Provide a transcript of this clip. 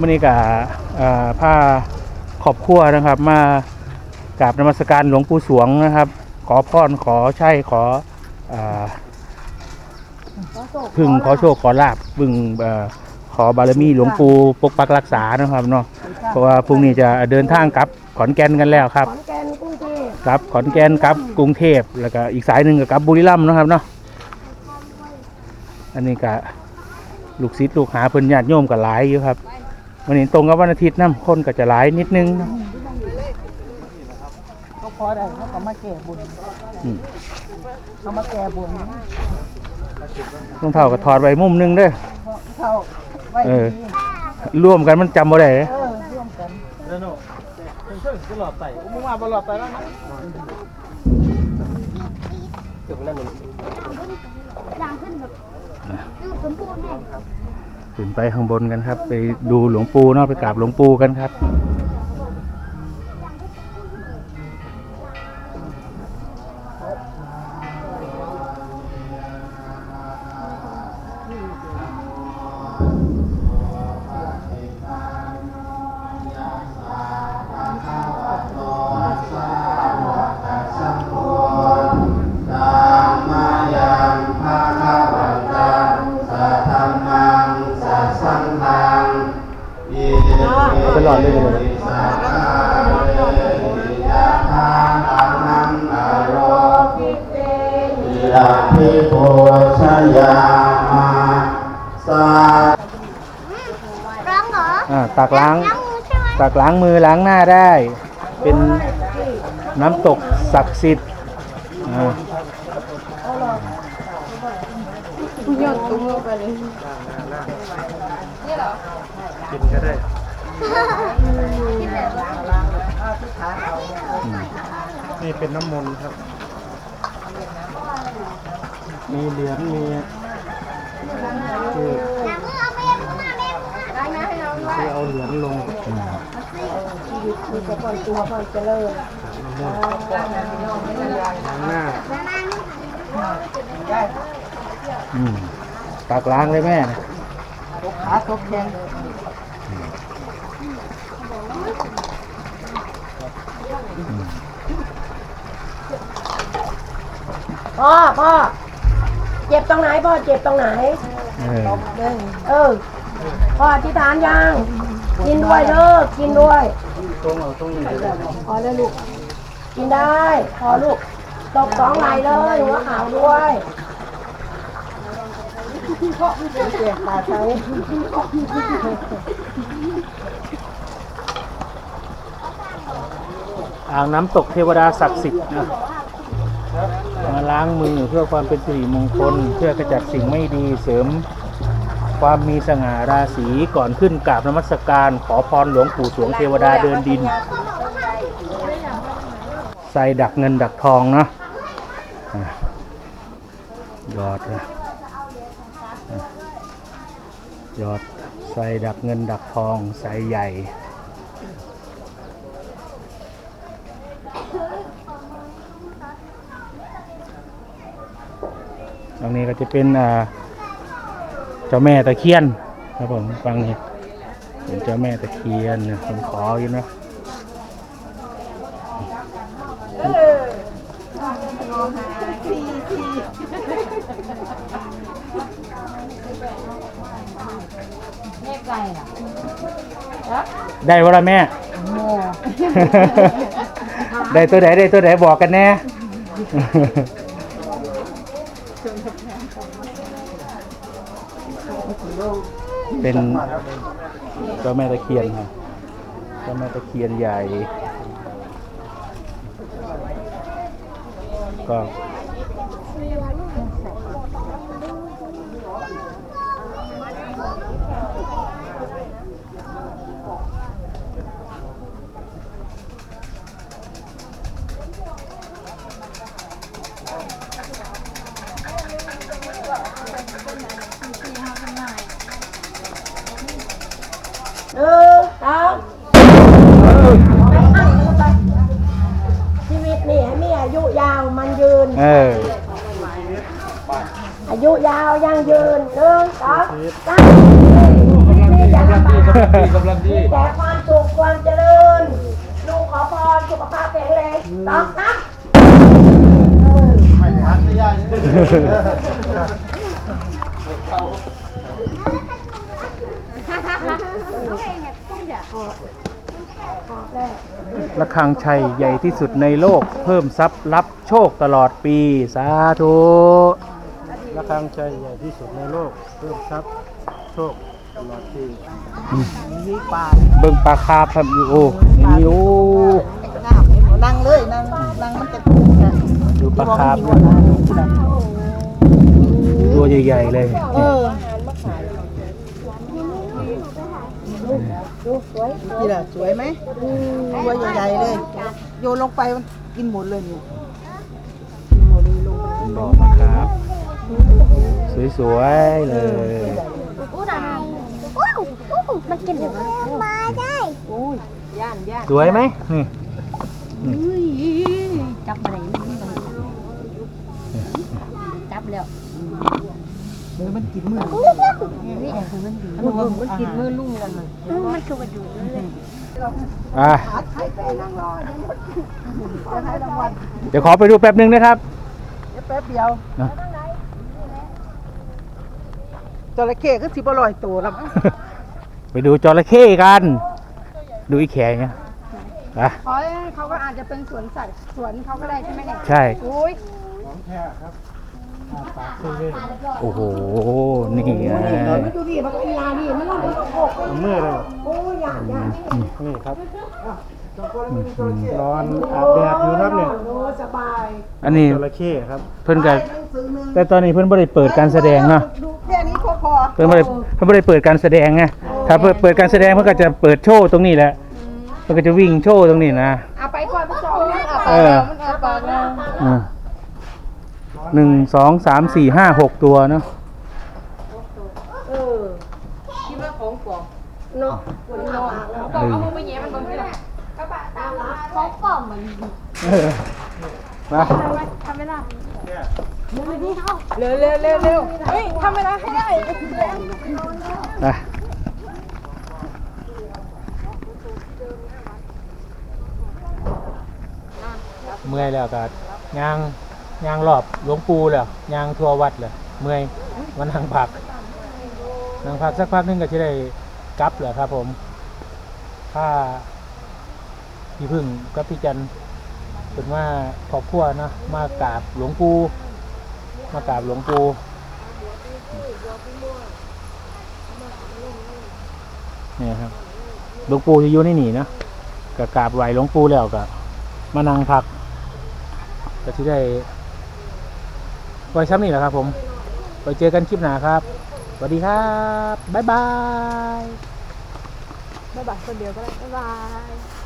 มื่อนี้กับผ้าขอบครัวนะครับ มากราบนมัสการหลวงปู่สวงนะครับ ขอพรขอใช่ขออพึงขอโชคขอลาบพึงอขอบารมีหลวงปู่ปกปักรักษานะครับเนาะเพราะว่าพรุ่งนี้จะเดินทางกลับขอนแก่นกันแล้วครับขอนแก่นกรุงเทพกลับขอนแก่นกลับกรุงเทพแล้วก็อีกสายหนึ่งก็กลับบุรีรัมย์นะครับเนาะอันนี้ก็ลูกศิษย์ลูกหาเพิ่นญาติโยมก็หลายอยู่ครับ วันนี้ตรงกับวันอาทิตย์นํคนก็จะหลายนิดนึงเนาะเขาพอได้เขาก็มาแก้บุญอืมเขามาแก้บุญรองเท้าก็ถอดไว้มุมหนึงเด้อ เพราะเขาไว้เออ ดีร่วมกันมันจำบ่ได้เด้อเออร่วมกันแล้วโน่เป็นเชิงตลอดไต่มึงมาตลอดไต่แล้วนะเกือบไปแล้วหนึ่งดังขึ้นแบบดูสมบูรณ์แน่ ขึ้นไปข้างบนกันครับ ไปดูหลวงปู่เนาะไปกราบหลวงปู่กันครับ ล้างมือล้างหน้าได้ เป็นน้ำตกศักดิ์สิทธิ์อ่ากินก็ได้นี่เป็นน้ำมนต์ครับ มีเหรียญมี คือเอาเหรียญลงมีแต่คนตัวคนเจริญล้างหน้าอืมตักล้างเลยแม่นะขาตกแข็งพ่อพ่อเจ็บตรงไหนพ่อเจ็บตรงไหน เออเออ พออธิษฐานยังกินด้วยเด้อกินด้วยตรงเอาตรงนี้พอแล้ลูก กินได้พอลูกตกสองไหลเลยหัวขาวด้วยเจ็บตาใช้อ่างน้ำตกเทวดาศักดิ์สิทธิ์นะมาล้างมือเพื่อความเป็นสิริมงคล เพื่อกระจัดสิ่งไม่ดีเสริม ความมีสง่าราศีก่อนขึ้นกราบนมัสการขอพรหลวงปู่สวงเทวดาเดินดิน ใส่ดักเงินดักทองเนาะอะยอดนะยอดใส่ดักเงินดักทองใส่ใหญ่ตรงนี้ก็จะเป็นอ่า เจ้าแม่ตะเคียนครับผมฟังนี่เป็นเจ้าแม่ตะเคียนนะผมขออยู่นะได้วะละแม่ ได้ตัวไหนได้ตัวไหนบอกกันแน่ เป็นเจ้าแม่ตะเคียนครับเจ้าแม่ตะเคียนใหญ่ ก็ ยืนหนึ่งสองสามกำลังดีกำลังดีกำลังดีแต่ความสุขความเจริญลูกขอพรสุขภาพแข็งแรงสองสามไม่ทันไม่ยากระคังชัยใหญ่ที่สุดในโลก เพิ่มทรัพย์รับโชคตลอดปี สาธุ ระฆังชัยใหญ่ที่สุดในโลกเพิ่มทรัพย์โชคตลอดปีเบิ่งปลาคาร์ฟครับอยู่โอ้นี่โอ้นั่งเลยนั่งนั่งมันจะถูกนะดูปลาคาร์ฟตัวใหญ่ๆเลยเออนี่แหละสวยไหมตัวใหญ่ๆเลย โยนลงไปมันกินหมดเลยนี่บ่อปลาคาร์ฟ สวยๆเลยอู้ดังอู้อู้มันกินเดี๋ยวมาได้สวยไหมนี่จับอะไรจับแล้วเดี๋ยวมันกินมือนี่แอบมันดีมันบอกมันกินมือลุงกันมันมันคือมาดูเลยอะเดี๋ยวขอไปดูแป๊บหนึงนะครับเดี๋ยวแป๊บเดียวนะ จระเข้ก็สิบอร่อยตัวแล้วไปดูจระเข้กัน ดูอีแขงเนี่ยอะอ๋อเขาก็อาจจะเป็นสวนสัตว์สวนเขาก็ได้ใช่ไหมเนี่ยใช่อุ้ยของแท้ครับอาปากเส้นเล่นโอ้โห นี่ไงมันดูดิมันก็อีลาดิมันต้องเป็นโอกเมื่อเลยโอ้ยอยากอยากนี่ครับร้อนอาบแดดอยู่ครับเนี่ยโอ้สบาย อันนี้จระเข้ครับ เพิ่นกับแต่ตอนนี้เพิ่นบ่ได้เปิดการแสดงเนาะดูแค่นี้พอพอ เพิ่นบ่ได้เพิ่นบ่ได้เปิดการแสดงไงถ้าเปิดเปิดการแสดงเพิ่นก็จะเปิดโชว์ตรงนี้แหละเพิ่นก็จะวิ่งโชว์ตรงนี้นะเอาไปก่อนไปจองมันเอาเออมันเอาปากแล้วอ่าหนึ่งสองสามสี่ห้าหกตัวเนาะเนาะปวดขาแล้วเออเขากล่อมมันเออมาทำไม่ได้ เร็วเร็วเร็วเร็วเฮ้ยทำเวลาให้ได้ไปเมื่อยแล้วก็ย่างย่างรอบหลวงปู่แล้วย่างทัววัดเลยเมื่อยมันนั่งพักนั่งพักสักพักนึงก็จะได้กลับเหรอครับผมถ้าพี่พึ่งกับพี่จันเป็นว่าครอบครัวเนาะมากราบหลวงปู่ มากราบหลวงปู่เนี่ยครับหลวงปู่จะอยู่ในนี่นะก็กราบไหวหลวงปู่แล้วก็มานั่งพักก็ที่ได้ไว้ซ้ำนี่แหละครับ ผมไปเจอกันคลิปหน้าครับสวัสดีครับบ๊ายบายบ๊ายบายคนเดียวก็ได้บ๊ายบาย